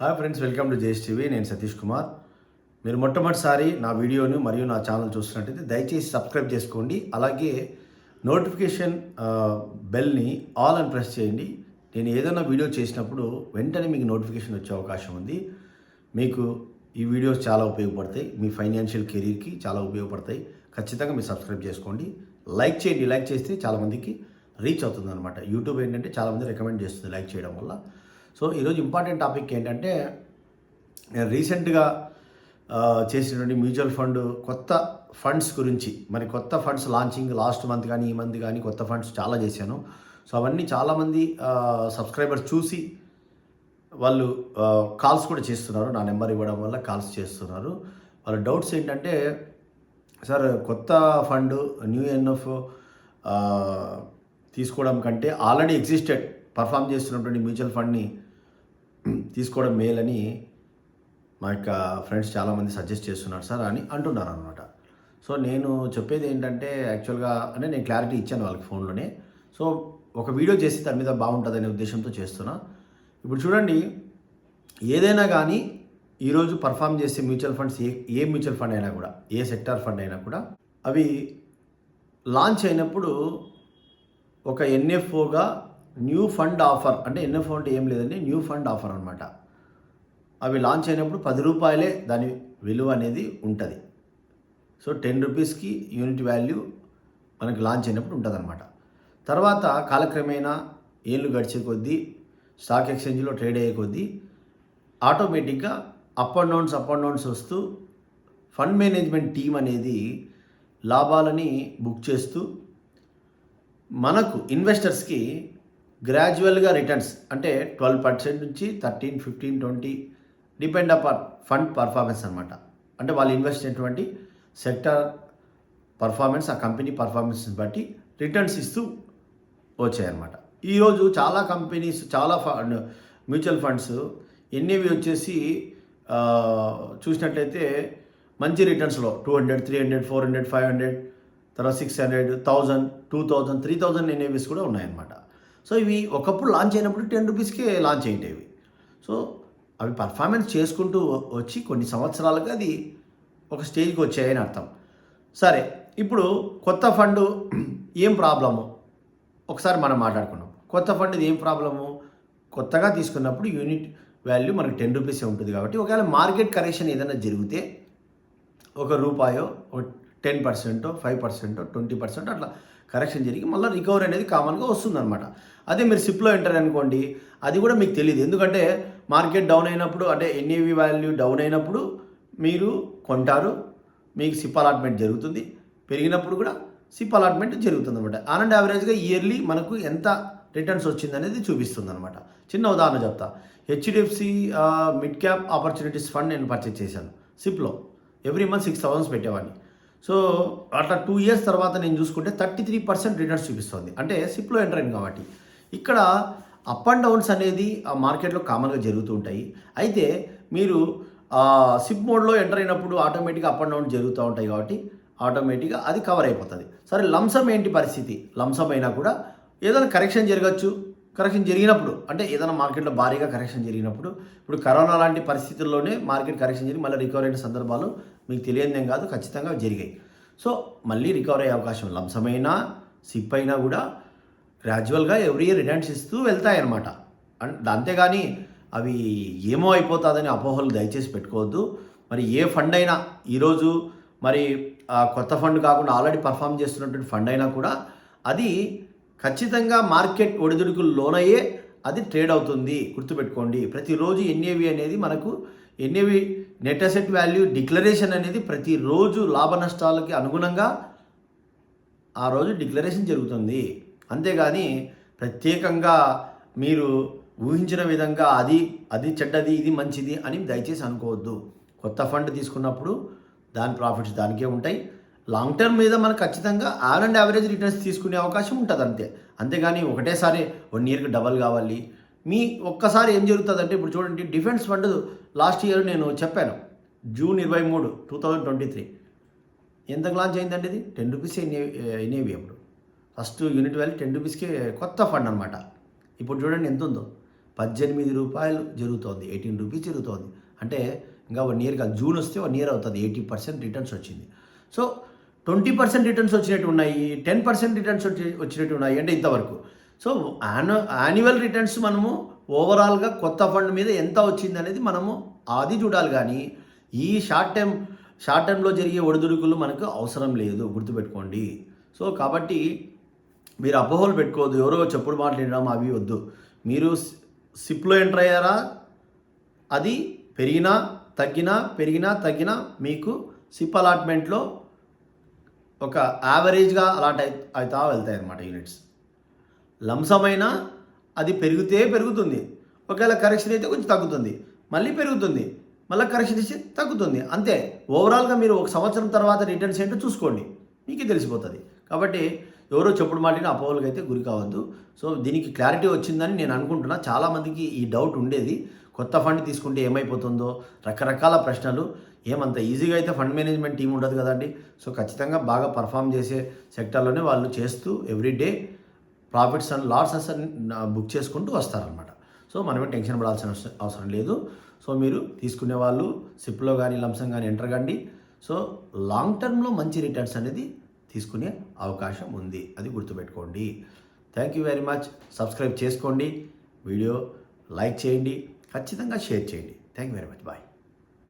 Hi friends welcome to JS TV. నేను సతీష్ కుమార్. మీరు మొట్టమొదటిసారి నా వీడియోను మరియు నా ఛానల్ చూస్తున్నట్టయితే దయచేసి సబ్స్క్రైబ్ చేసుకోండి. అలాగే నోటిఫికేషన్ బెల్ని ఆల్ అని ప్రెస్ చేయండి. నేను ఏదైనా వీడియో చేసినప్పుడు వెంటనే మీకు నోటిఫికేషన్ వచ్చే అవకాశం ఉంది. మీకు ఈ వీడియోస్ చాలా ఉపయోగపడతాయి. మీ ఫైనాన్షియల్ కెరీర్కి చాలా ఉపయోగపడతాయి. ఖచ్చితంగా మీరు సబ్స్క్రైబ్ చేసుకోండి. లైక్ చేయండి. లైక్ చేస్తే చాలామందికి రీచ్ అవుతుంది అనమాట యూట్యూబ్ ఏంటంటే చాలామంది రికమెండ్ చేస్తుంది లైక్ చేయడం వల్ల. సో ఈరోజు ఇంపార్టెంట్ టాపిక్ ఏంటంటే నేను రీసెంట్గా చేసినటువంటి మ్యూచువల్ ఫండ్ కొత్త ఫండ్స్ గురించి మరి కొత్త ఫండ్స్ లాంచింగ్ లాస్ట్ మంత్ కానీ ఈ మంత్ కానీ కొత్త ఫండ్స్ చాలా చేశాను. సో అవన్నీ చాలామంది సబ్స్క్రైబర్స్ చూసి వాళ్ళు కాల్స్ కూడా చేస్తున్నారు. నా నెంబర్ ఇవ్వడం వల్ల కాల్స్ చేస్తున్నారు. వాళ్ళ డౌట్స్ ఏంటంటే సార్ కొత్త ఫండ్ న్యూ ఎన్ఎఫ్ తీసుకోవడం కంటే ఆల్రెడీ ఎగ్జిస్టెడ్ పర్ఫామ్ చేస్తున్నటువంటి మ్యూచువల్ ఫండ్ని తీసుకోవడం మేలని మా యొక్క ఫ్రెండ్స్ చాలామంది సజెస్ట్ చేస్తున్నారు సార్ అని అంటున్నారు అనమాట సో నేను చెప్పేది ఏంటంటే యాక్చువల్గా అంటే నేను క్లారిటీ ఇచ్చాను వాళ్ళకి ఫోన్లోనే. సో ఒక వీడియో చేసి దాని మీద బాగుంటుందనే ఉద్దేశంతో చేస్తున్నా. ఇప్పుడు చూడండి ఏదైనా కానీ ఈరోజు పర్ఫామ్ చేసే మ్యూచువల్ ఫండ్స్ ఏ ఏ మ్యూచువల్ ఫండ్ అయినా కూడా ఏ సెక్టార్ ఫండ్ అయినా కూడా అవి లాంచ్ అయినప్పుడు ఒక ఎన్ఎఫ్ఓగా న్యూ ఫండ్ ఆఫర్ అంటే ఎన్ఎఫ్ఓ అంటే ఏం లేదండి న్యూ ఫండ్ ఆఫర్ అనమాట అవి లాంచ్ అయినప్పుడు పది రూపాయలే దాని విలువ అనేది ఉంటుంది. సో టెన్ రూపీస్కి యూనిట్ వాల్యూ మనకి లాంచ్ అయినప్పుడు ఉంటుంది తర్వాత కాలక్రమేణా ఏళ్ళు గడిచే కొద్దీ స్టాక్ ఎక్స్చేంజ్లో ట్రేడ్ అయ్యే కొద్దీ ఆటోమేటిక్గా up and downs up and downs వస్తూ ఫండ్ మేనేజ్మెంట్ టీం అనేది లాభాలని బుక్ చేస్తూ మనకు ఇన్వెస్టర్స్కి గ్రాడ్యువల్గా రిటర్న్స్ అంటే ట్వెల్వ్ పర్సెంట్ నుంచి thirteen fifteen twenty depend upon fund performance అనమాట అంటే వాళ్ళు ఇన్వెస్ట్ అయినటువంటి సెక్టర్ పర్ఫార్మెన్స్ ఆ కంపెనీ పర్ఫార్మెన్స్ని బట్టి రిటర్న్స్ ఇస్తూ వచ్చాయన్నమాట. ఈరోజు చాలా కంపెనీస్ చాలా ఫండ్ మ్యూచువల్ ఫండ్స్ ఎన్నివి వచ్చేసి చూసినట్లయితే మంచి రిటర్న్స్లో two hundred three hundred four hundred five hundred తర్వాత six hundred thousand two thousand three thousand NAVs కూడా ఉన్నాయన్నమాట. సో ఇవి ఒకప్పుడు లాంచ్ అయినప్పుడు టెన్ రూపీస్కే లాంచ్ అయ్యేవి సో అవి పర్ఫార్మెన్స్ చేసుకుంటూ వచ్చి కొన్ని సంవత్సరాలుగా అది ఒక స్టేజ్కి వచ్చాయని అర్థం. సరే ఇప్పుడు కొత్త ఫండ్ ఏం ప్రాబ్లము ఒకసారి మనం మాట్లాడుకున్నాం కొత్త ఫండ్ ఇది ఏం ప్రాబ్లము కొత్తగా తీసుకున్నప్పుడు యూనిట్ వాల్యూ మనకి టెన్ రూపీసే ఉంటుంది కాబట్టి ఒకవేళ మార్కెట్ కరెక్షన్ ఏదైనా జరిగితే ఒక రూపాయో టెన్ పర్సెంటో ఫైవ్ పర్సెంటో ట్వంటీ పర్సెంట్ అట్లా కరెక్షన్ జరిగి మళ్ళీ రికవరీ అనేది కామన్గా వస్తుందన్నమాట. అదే మీరు సిప్లో ఎంటర్ అనుకోండి అది కూడా మీకు తెలియదు ఎందుకంటే మార్కెట్ డౌన్ అయినప్పుడు అంటే ఎన్ఏవి వాల్యూ డౌన్ అయినప్పుడు మీరు కొంటారు మీకు సిప్ అలాట్మెంట్ జరుగుతుంది. పెరిగినప్పుడు కూడా సిప్ అలాట్మెంట్ జరుగుతుంది అనమాట ఆన్ అండ్ యావరేజ్గా ఇయర్లీ మనకు ఎంత రిటర్న్స్ వచ్చింది అనేది చూపిస్తుంది అనమాట చిన్న ఉదాహరణ చెప్తా. HDFC mid cap opportunities fund నేను పర్చేజ్ చేశాను. సిప్లో ఎవ్రీ మంత్ సిక్స్ థౌసండ్స్ పెట్టేవాడిని. సో అట్లా టూ ఇయర్స్ తర్వాత నేను చూసుకుంటే థర్టీ త్రీ పర్సెంట్ రిటర్న్స్ చూపిస్తుంది. అంటే సిప్లో ఎంటర్ అయింది కాబట్టి. ఇక్కడ అప్ అండ్ డౌన్స్ అనేది ఆ మార్కెట్లో కామన్గా జరుగుతూ ఉంటాయి. అయితే మీరు సిప్ మోడ్లో ఎంటర్ అయినప్పుడు ఆటోమేటిక్గా అప్ అండ్ డౌన్ జరుగుతూ ఉంటాయి కాబట్టి ఆటోమేటిక్గా అది కవర్ అయిపోతుంది. సరే లంసం ఏంటి పరిస్థితి? లంసం అయినా కూడా ఏదైనా కరెక్షన్ జరగచ్చు. కరెక్షన్ జరిగినప్పుడు అంటే ఏదైనా మార్కెట్లో భారీగా కరెక్షన్ జరిగినప్పుడు ఇప్పుడు కరోనా లాంటి పరిస్థితుల్లోనే మార్కెట్ కరెక్షన్ జరిగి మళ్ళీ రికవర్ అయిన సందర్భాలు మీకు తెలియదేం కాదు ఖచ్చితంగా జరిగాయి. సో మళ్ళీ రికవర్ అయ్యే అవకాశం లంసమైనా సిప్ అయినా కూడా గ్రాడ్యువల్గా ఎవ్రీ ఇయర్ రిటర్న్స్ ఇస్తూ వెళ్తాయి అనమాట అంతేగాని అవి ఏమో అయిపోతుందని అపోహలు దయచేసి పెట్టుకోవద్దు. మరి ఏ ఫండ్ అయినా ఈరోజు మరి కొత్త ఫండ్ కాకుండా ఆల్రెడీ పర్ఫామ్ చేస్తున్నటువంటి ఫండ్ అయినా కూడా అది ఖచ్చితంగా మార్కెట్ ఒడిదుడుకులు లోనయ్యే అది ట్రేడ్ అవుతుంది. గుర్తుపెట్టుకోండి. ప్రతిరోజు ఎన్ఏవి అనేది మనకు NAV net asset value declaration అనేది ప్రతిరోజు లాభ నష్టాలకి అనుగుణంగా ఆ రోజు డిక్లరేషన్ జరుగుతుంది. అంతేగాని ప్రత్యేకంగా మీరు ఊహించిన విధంగా అది అది చెడ్డది ఇది మంచిది అని దయచేసి అనుకోవద్దు. కొత్త ఫండ్ తీసుకున్నప్పుడు దాని ప్రాఫిట్స్ దానికే ఉంటాయి. లాంగ్ టర్మ్ మీద మనకు ఖచ్చితంగా ఆన్ అండ్ యావరేజ్ రిటర్న్స్ తీసుకునే అవకాశం ఉంటుంది అంతే. అంతేగాని ఒకటేసారి వన్ ఇయర్కి డబల్ కావాలి. మీ ఒక్కసారి ఏం జరుగుతుందంటే ఇప్పుడు చూడండి డిఫెన్స్ ఫండ్ లాస్ట్ ఇయర్ నేను చెప్పాను. జూన్ ఇరవై మూడు టూ థౌజండ్ ట్వంటీ త్రీ ఎంతకు లాంచ్ అయిందండి ఇది? టెన్ రూపీస్ ఎన్ఏవి అప్పుడు. ఫస్ట్ యూనిట్ వాల్యూ టెన్ రూపీస్కి కొత్త ఫండ్ అనమాట ఇప్పుడు చూడండి ఎంత ఉందో? పద్దెనిమిది రూపాయలు జరుగుతోంది. ఎయిటీన్ రూపీస్ జరుగుతోంది. అంటే ఇంకా వన్ ఇయర్ కాదు జూన్ వస్తే వన్ ఇయర్ అవుతుంది. ఎయిటీ పర్సెంట్ రిటర్న్స్ వచ్చింది. సో ట్వంటీ పర్సెంట్ రిటర్న్స్ వచ్చినట్టు ఉన్నాయి టెన్ పర్సెంట్ రిటర్న్స్ వచ్చి వచ్చినట్టు ఉన్నాయి అంటే ఇంతవరకు. సో యాన్యు యాన్యువల్ రిటర్న్స్ మనము ఓవరాల్గా కొత్త ఫండ్ మీద ఎంత వచ్చింది అనేది మనము అది చూడాలి కానీ ఈ షార్ట్ టైం షార్ట్ టైంలో జరిగే ఒడిదుడుకులు మనకు అవసరం లేదు గుర్తుపెట్టుకోండి. సో కాబట్టి మీరు అపోహలు పెట్టుకోవద్దు ఎవరో చెప్పుడు మాట్లాడడం అవి వద్దు. మీరు సిప్లో ఎంటర్ అయ్యారా? అది పెరిగినా తగ్గినా పెరిగినా తగ్గినా మీకు సిప్ అలాట్మెంట్లో ఒక యావరేజ్గా అలాట్ అవుతా వెళ్తాయి అన్నమాట యూనిట్స్ లంసమైన అది పెరిగితే పెరుగుతుంది. ఒకవేళ కరెక్షన్ అయితే కొంచెం తగ్గుతుంది. మళ్ళీ పెరుగుతుంది. మళ్ళీ కరెక్షన్ ఇస్తే తగ్గుతుంది. అంతే. ఓవరాల్గా మీరు ఒక సంవత్సరం తర్వాత రిటర్న్స్ ఏంటో చూసుకోండి. మీకే తెలిసిపోతుంది. కాబట్టి ఎవరో చెప్పుడు మాటిన అపోహలకు అయితే గురి కావద్దు. సో దీనికి క్లారిటీ వచ్చిందని నేను అనుకుంటున్నా. చాలామందికి ఈ డౌట్ ఉండేది. కొత్త ఫండ్ తీసుకుంటే ఏమైపోతుందో రకరకాల ప్రశ్నలు. ఏమంత ఈజీగా అయితే ఫండ్ మేనేజ్మెంట్ టీం ఉండదు కదండి. సో ఖచ్చితంగా బాగా పర్ఫామ్ చేసే సెక్టర్లోనే వాళ్ళు చేస్తూ ఎవ్రీడే ప్రాఫిట్స్ అండ్ లాసెస్ అని బుక్ చేసుకుంటూ వస్తారనమాట సో మనమే టెన్షన్ పడాల్సిన అవసరం- అవసరం లేదు. సో మీరు తీసుకునే వాళ్ళు సిప్లో కానీ లంసం కానీ ఎంటర్ కండి. సో లాంగ్ టర్మ్లో మంచి రిటర్న్స్ అనేది తీసుకునే అవకాశం ఉంది. అది గుర్తుపెట్టుకోండి. Thank you very much subscribe చేసుకోండి. వీడియో లైక్ చేయండి. ఖచ్చితంగా షేర్ చేయండి. Thank you very much bye